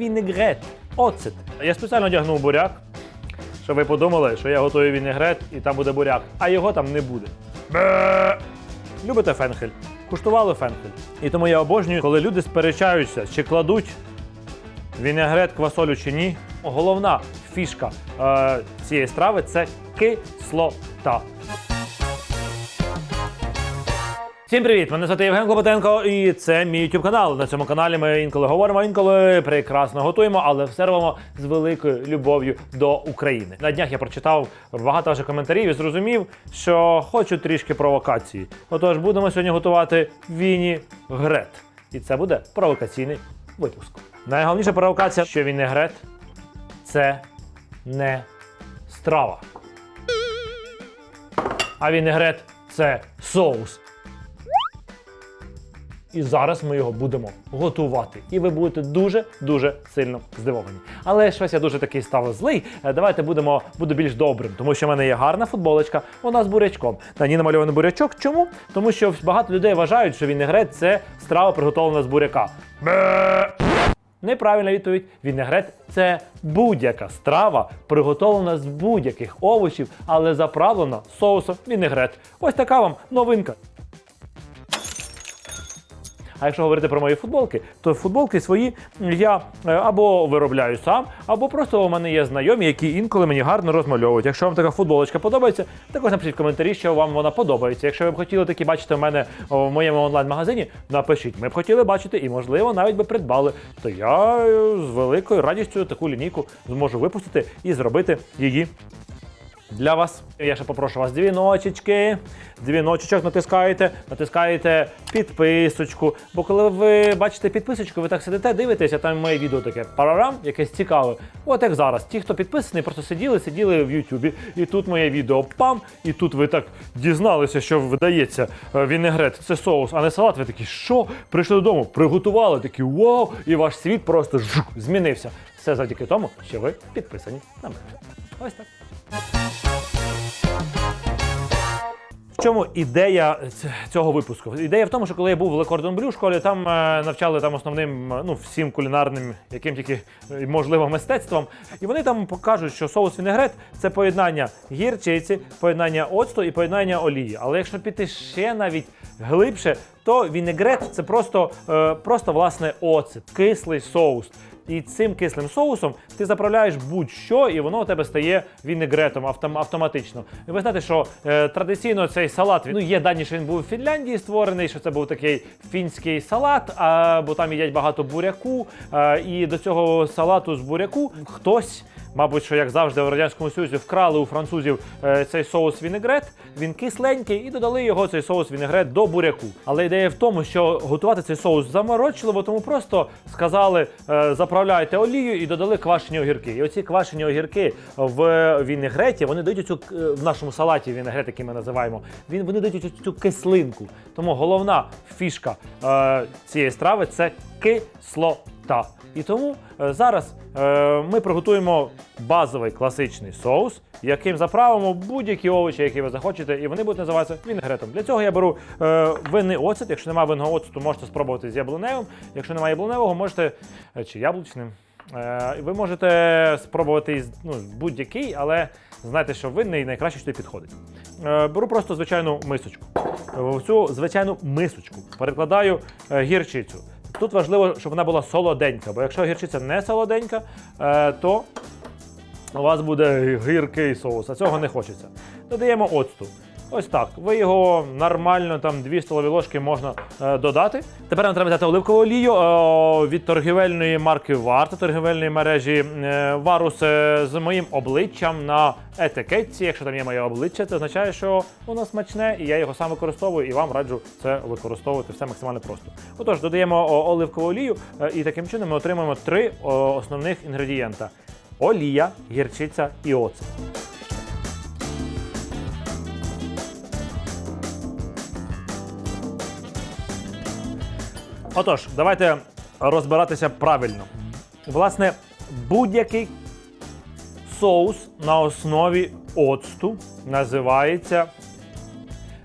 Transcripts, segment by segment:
вінегрет. Оцет. Я спеціально одягнув буряк, щоб ви подумали, що я готую вінегрет і там буде буряк, а його там не буде. Бе! Любите фенхель? Куштували фенхель. І тому я обожнюю, коли люди сперечаються, чи кладуть вінегрет квасолю чи ні. Головна фішка е, цієї страви це кислота. Всім привіт! Мене звати Євген Клопотенко, і це мій YouTube канал. На цьому каналі ми інколи говоримо, інколи прекрасно готуємо, але все робимо з великою любов'ю до України. На днях я прочитав багато ваших коментарів і зрозумів, що хочу трішки провокації. Отож, будемо сьогодні готувати вінігрет. І це буде провокаційний випуск. Найголовніша провокація, що вінегрет це не страва. А вінегрет це соус. І зараз ми його будемо готувати. І ви будете дуже-дуже сильно здивовані. Але щось я дуже такий став злий. Е, Давайте будемо буду більш добрим, тому що в мене є гарна футболочка, вона з бурячком. На ній намальований бурячок. Чому? Тому що багато людей вважають, що вінегрет це страва приготовлена з буряка. Неправильна відповідь. Вінегрет це будь-яка страва, приготовлена з будь-яких овочів, але заправлена соусом вінегрет. Ось така вам новинка. А якщо говорити про мої футболки, то футболки свої я е, або виробляю сам, або просто у мене є знайомі, які інколи мені гарно розмальовують. Якщо вам така футболочка подобається, також напишіть в коментарі, що вам вона подобається. Якщо ви б хотіли такі бачити в мене в моєму онлайн-магазині, напишіть. Ми б хотіли бачити і, можливо, навіть би придбали. То я е, з великою радістю таку лінійку зможу випустити і зробити її для вас. Я ще попрошу вас дзвіночечки. Дзвіночечок натискаєте, натискаєте підписочку. Бо коли ви бачите підписочку, ви так сидите, дивитеся, там моє відео таке парарам, якесь цікаве. От як зараз. Ті, хто підписаний, просто сиділи, сиділи в Ютубі. І тут моє відео пам, і тут ви так дізналися, що видається е, вінегрет, це соус, а не салат. Ви такі, що? Прийшли додому, приготували, такі вау! І ваш світ просто жух, змінився. Все завдяки тому, що ви підписані на мене. Ось так. В чому ідея цього випуску? Ідея в тому, що коли я був в Le Cordon школі, там е, навчали там основним, е, ну всім кулінарним, яким тільки е, можливо мистецтвом. І вони там покажуть, що соус вінегрет це поєднання гірчиці, поєднання оцту і поєднання олії. Але якщо піти ще навіть глибше, то вінегрет це просто, просто власне оцет, кислий соус. І цим кислим соусом ти заправляєш будь-що, і воно у тебе стає вінегретом автом, автоматично. І ви знаєте, що е, традиційно цей салат ну є дані, що він був у Фінляндії створений, що це був такий фінський салат, а, бо там їдять багато буряку. А, і до цього салату з буряку хтось. Мабуть, що як завжди в радянському союзі вкрали у французів е, цей соус вінегрет. Він кисленький, і додали його цей соус вінегрет до буряку. Але ідея в тому, що готувати цей соус заморочливо, тому просто сказали е, заправляйте олію і додали квашені огірки. І оці квашені огірки в вінегреті вони дають цю в нашому салаті вінегрет, який ми називаємо. Він вони дають оцю- цю кислинку. Тому головна фішка е, цієї страви це кислота. І тому е, зараз е, ми приготуємо базовий класичний соус, яким заправимо будь-які овочі, які ви захочете, і вони будуть називатися вінегретом. Для цього я беру е, винний оцет. Якщо немає винного оцету, можете спробувати з яблуневим. Якщо немає яблуневого, можете чи яблучним. Ви можете спробувати ну, будь-який, але знайте, що винний найкраще що підходить. Беру просто звичайну мисочку. В цю звичайну мисочку перекладаю гірчицю. Тут важливо, щоб вона була солоденька, бо якщо гірчиця не солоденька, е, то у вас буде гіркий соус, а цього не хочеться. Додаємо оцту. Ось так. Ви його нормально, там 2 столові ложки можна е, додати. Тепер нам треба взяти оливкову олію е, від торгівельної марки Варта, торгівельної мережі е, Варус е, з моїм обличчям на етикетці. Якщо там є моє обличчя, це означає, що воно смачне, і я його сам використовую, і вам раджу це використовувати все максимально просто. Отож, додаємо оливкову олію, е, і таким чином ми отримаємо три о, основних інгредієнта: олія, гірчиця і оцет. Отож, давайте розбиратися правильно. Власне, будь-який соус на основі оцту називається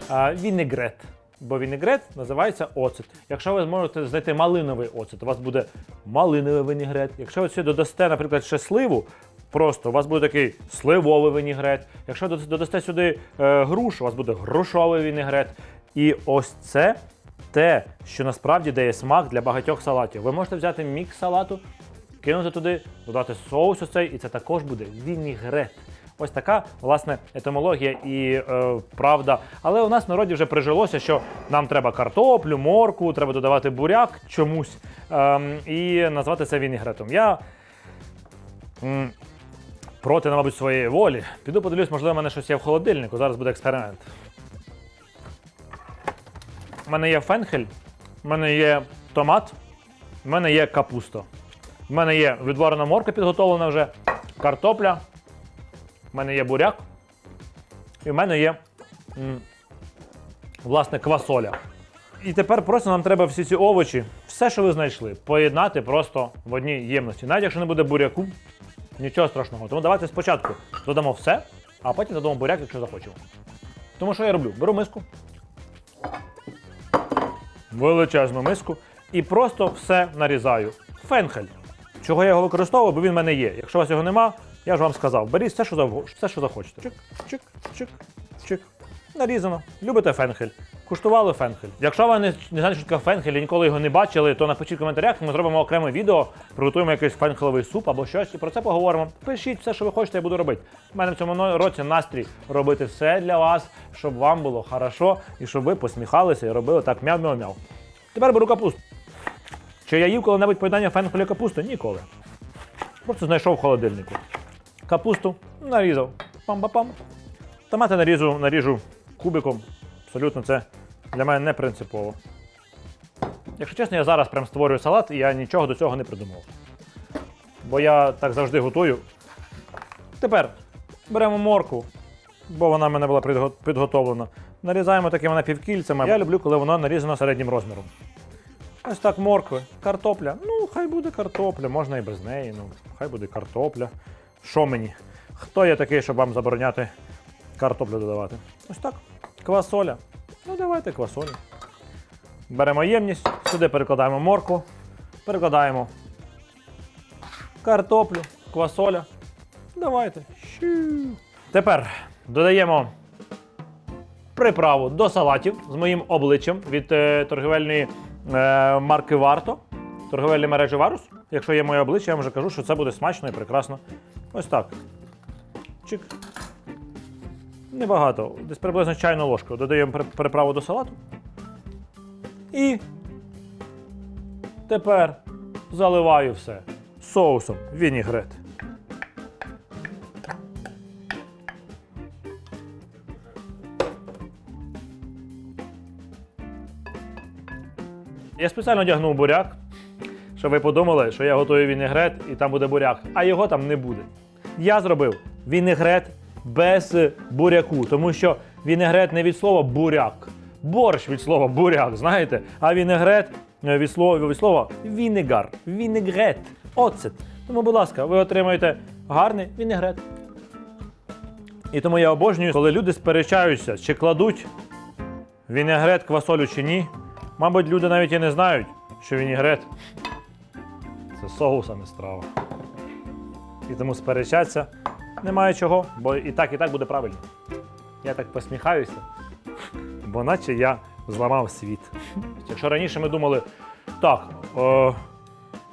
а, вінегрет. бо вінегрет називається оцет. Якщо ви зможете знайти малиновий оцет, у вас буде малиновий вінегрет. Якщо ви сюди додасте, наприклад, ще сливу, просто у вас буде такий сливовий вінегрет. Якщо додасте сюди е, груш, у вас буде грушовий вінегрет. І ось це те, що насправді дає смак для багатьох салатів. Ви можете взяти мікс салату, кинути туди, додати соус ось цей, і це також буде вінігрет. Ось така, власне, етимологія і е, правда. Але у нас в народі вже прижилося, що нам треба картоплю, морку, треба додавати буряк чомусь ем, і назвати це вінігретом. Я м, проти, мабуть, своєї волі. Піду подивлюсь, можливо, в мене щось є в холодильнику. Зараз буде експеримент. У мене є фенхель, у мене є томат, у мене є капуста. У мене є відварена морка підготовлена вже, картопля, у мене є буряк, і в мене є м, власне квасоля. І тепер просто нам треба всі ці овочі, все, що ви знайшли, поєднати просто в одній ємності. Навіть якщо не буде буряку, нічого страшного. Тому давайте спочатку додамо все, а потім додамо буряк, якщо захочемо. Тому що я роблю? Беру миску, величезну миску і просто все нарізаю. Фенхель. Чого я його використовую, бо він в мене є. Якщо у вас його нема, я ж вам сказав, беріть все, що все, що захочете. Чик, чик, чик, чик. Нарізано. Любите фенхель. Куштували фенхель. Якщо ви не, не знаєте, що таке фенхель і ніколи його не бачили, то напишіть в коментарях, ми зробимо окреме відео, приготуємо якийсь фенхелевий суп або щось, і про це поговоримо. Пишіть все, що ви хочете, я буду робити. У мене в цьому році настрій робити все для вас, щоб вам було хорошо і щоб ви посміхалися і робили так мяу-мяу-мяу. Тепер беру капусту. Чи я їв коли-небудь поєднання фенхелю капусти? Ніколи. Просто знайшов в холодильнику. Капусту нарізав. Пам-па-пам. Томати нарізу, наріжу кубиком. Абсолютно це для мене не принципово. Якщо чесно, я зараз прям створюю салат і я нічого до цього не придумав. Бо я так завжди готую. Тепер беремо морку, бо вона в мене була підготовлена. Нарізаємо такими напівкільцями. Я люблю, коли вона нарізана середнім розміром. Ось так моркви, картопля. Ну, хай буде картопля, можна і без неї. Ну, хай буде картопля. Що мені? Хто я такий, щоб вам забороняти картоплю додавати? Ось так. Квасоля. Ну, давайте квасолю. Беремо ємність, сюди перекладаємо моркву, перекладаємо картоплю, квасоля. Давайте. Тепер додаємо приправу до салатів з моїм обличчям від е, торгівельної е, марки Варто, торговельної мережі Варус. Якщо є моє обличчя, я вам вже кажу, що це буде смачно і прекрасно. Ось так. Чик. Небагато. Десь приблизно чайну ложку. Додаємо приправу до салату. І тепер заливаю все соусом вінігрет. Я спеціально одягнув буряк, щоб ви подумали, що я готую вінегрет і там буде буряк, а його там не буде. Я зробив вінегрет без буряку, тому що вінегрет не від слова буряк, борщ від слова буряк, знаєте, а вінегрет е, від слова, від слова вінегар, вінегрет, оцет. Тому, будь ласка, ви отримаєте гарний вінегрет. І тому я обожнюю, коли люди сперечаються, чи кладуть вінегрет квасолю чи ні. Мабуть, люди навіть і не знають, що вінігрет це соус, а не страва. І тому сперечатися немає чого, бо і так, і так буде правильно. Я так посміхаюся, бо наче я зламав світ. Якщо раніше ми думали, так, е,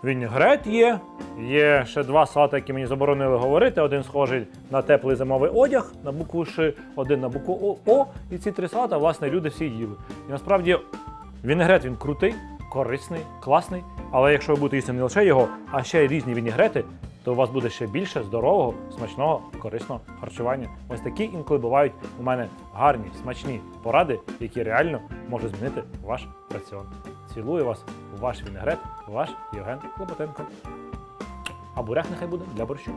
вінігрет є, є ще два салати, які мені заборонили говорити. Один схожий на теплий зимовий одяг на букву Ш, один на букву О, О. І ці три салати, власне, люди всі їли. І насправді Вінегрет він крутий, корисний, класний. Але якщо ви будете їсти не лише його, а ще й різні вінігрети, то у вас буде ще більше здорового, смачного, корисного харчування. Ось такі інколи бувають у мене гарні, смачні поради, які реально можуть змінити ваш раціон. Цілую вас, ваш вінегрет, ваш Євген Клопотенко. А бурях нехай буде для борщу.